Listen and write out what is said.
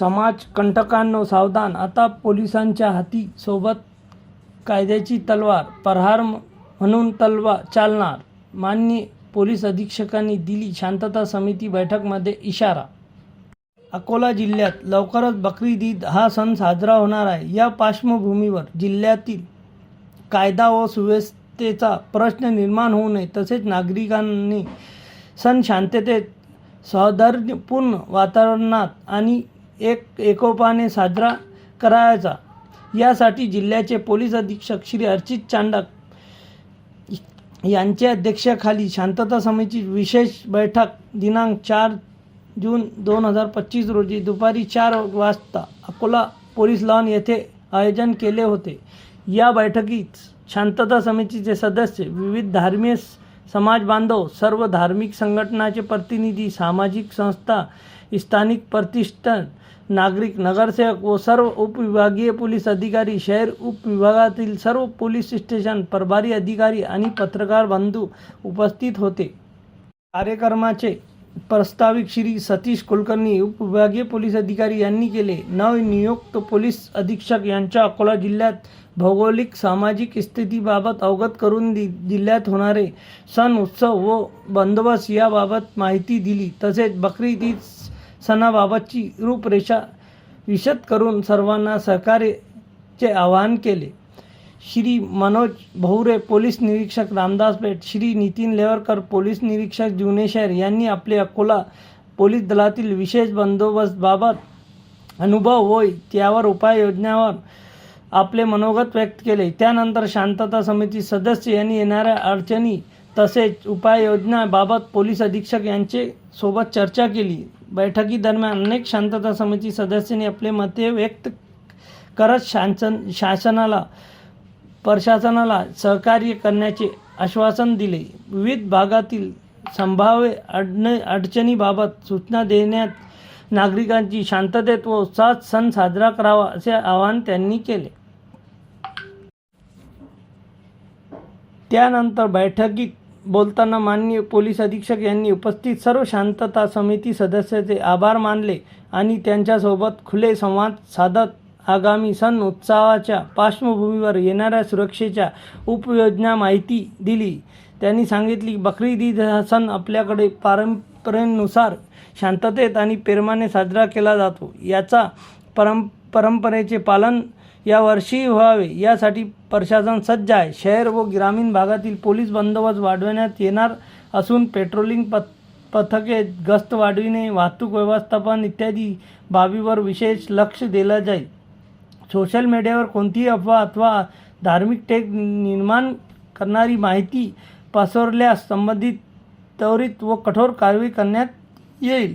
समाज कंटकांनो सावधान. आता पोलिसांच्या हाती सोबत कायद्याची तलवार प्रहार म्हणून तलवा चालणार. मान्य पोलीस अधीक्षकांनी दिली शांतता समिती बैठकमध्ये इशारा. अकोला जिल्ह्यात लवकरच बकरीद ईद हा सण साजरा होणार आहे. या पार्श्वभूमीवर जिल्ह्यातील कायदा व सुव्यवस्थेचा प्रश्न निर्माण होऊ नये तसेच नागरिकांनी सण शांततेत सौहार्दपूर्ण वातावरणात आणि एक एकोपाने साजरा करायचा. यासाठी जिल्ह्याचे पोलीस अधीक्षक श्री अर्चित चांडक यांच्या अध्यक्षाखाली शांतता समितीची विशेष बैठक दिनांक चार जून दोन हजार पच्चीस रोजी दुपारी चार वाजता अकोला पोलीस लॉन येथे आयोजन केले होते. या बैठकीत शांतता समितीचे सदस्य विविध धार्मिक समाज बांधव सर्व धार्मिक संघटनाचे प्रतिनिधी सामाजिक संस्था स्थानिक प्रतिष्ठान नागरिक नगरसेवक व सर्व उपविभागीय पोलीस अधिकारी शहर उपविभागातील सर्व पोलीस स्टेशन प्रभारी अधिकारी आणि पत्रकार बंधू उपस्थित होते. कार्यक्रमाचे प्रस्ताविक श्री सतीश कुलकर्णी उपविभागीय पोलीस अधिकारी यांनी केले. नवनियुक्त पोलीस अधीक्षक यांच्या अकोला जिल्ह्यात भौगोलिक सामाजिक स्थितीबाबत अवगत करून दि जिल्ह्यात होणारे सण उत्सव व बंदोबस्त याबाबत माहिती दिली. तसेच बकरी ईद सणाबाबतची रूपरेषा विशद करून सर्वांना सहकार्याचे आवाहन केले. श्री मनोज भौरे पोलीस निरीक्षक रामदास पेठ श्री नितीन लेवरकर पोलीस निरीक्षक जुनेशर यांनी आपले अकोला पोलीस दलातील विशेष बंदोबस्तबाबत अनुभव होय त्यावर उपाययोजनावर आपले मनोगत व्यक्त केले. त्यानंतर शांतता समिती सदस्य यांनी येणाऱ्या अडचणी तसेच उपाययोजनाबाबत पोलीस अधीक्षक यांचे सोबत चर्चा केली. बैठकीदरम्यान अनेक शांतता समिती सदस्यांनी आपले मते व्यक्त करत शासन शासनाला प्रशासनाला सहकार्य करण्याचे आश्वासन दिले. विविध भागातील संभाव्य अडण अडचणीबाबत सूचना देण्यात नागरिकांची शांततेत व उत्साहात सण साजरा करावा असे आवाहन त्यांनी केले. त्यानंतर बैठकीत बोलताना माननीय पोलीस अधीक्षक यांनी उपस्थित सर्व शांतता समिती सदस्याचे आभार मानले आणि त्यांच्यासोबत खुले संवाद साधत आगामी सण उत्सवाच्या पार्श्वभूमीवर येणाऱ्या सुरक्षेच्या उपयोजना माहिती दिली. त्यांनी सांगितली बकरी ईद हा सण आपल्याकडे परंपरेनुसार शांततेत आणि प्रेमाने साजरा केला जातो. याचा परं परंपरेचे पालन यावर्षी व्हावे. यासाठी प्रशासन सज्ज आहे. शहर व ग्रामीण भागातील पोलीस बंदोबस्त वाढवण्यात येणार असून पेट्रोलिंग पथ पथके गस्त वाढविणे वाहतूक व्यवस्थापन इत्यादी बाबीवर विशेष लक्ष दिलं जाईल. सोशल मीडियावर कोणतीही अफवा अथवा धार्मिक टेक निर्माण करणारी माहिती पसरल्यास संबंधित त्वरित व कठोर कारवाई करण्यात येईल.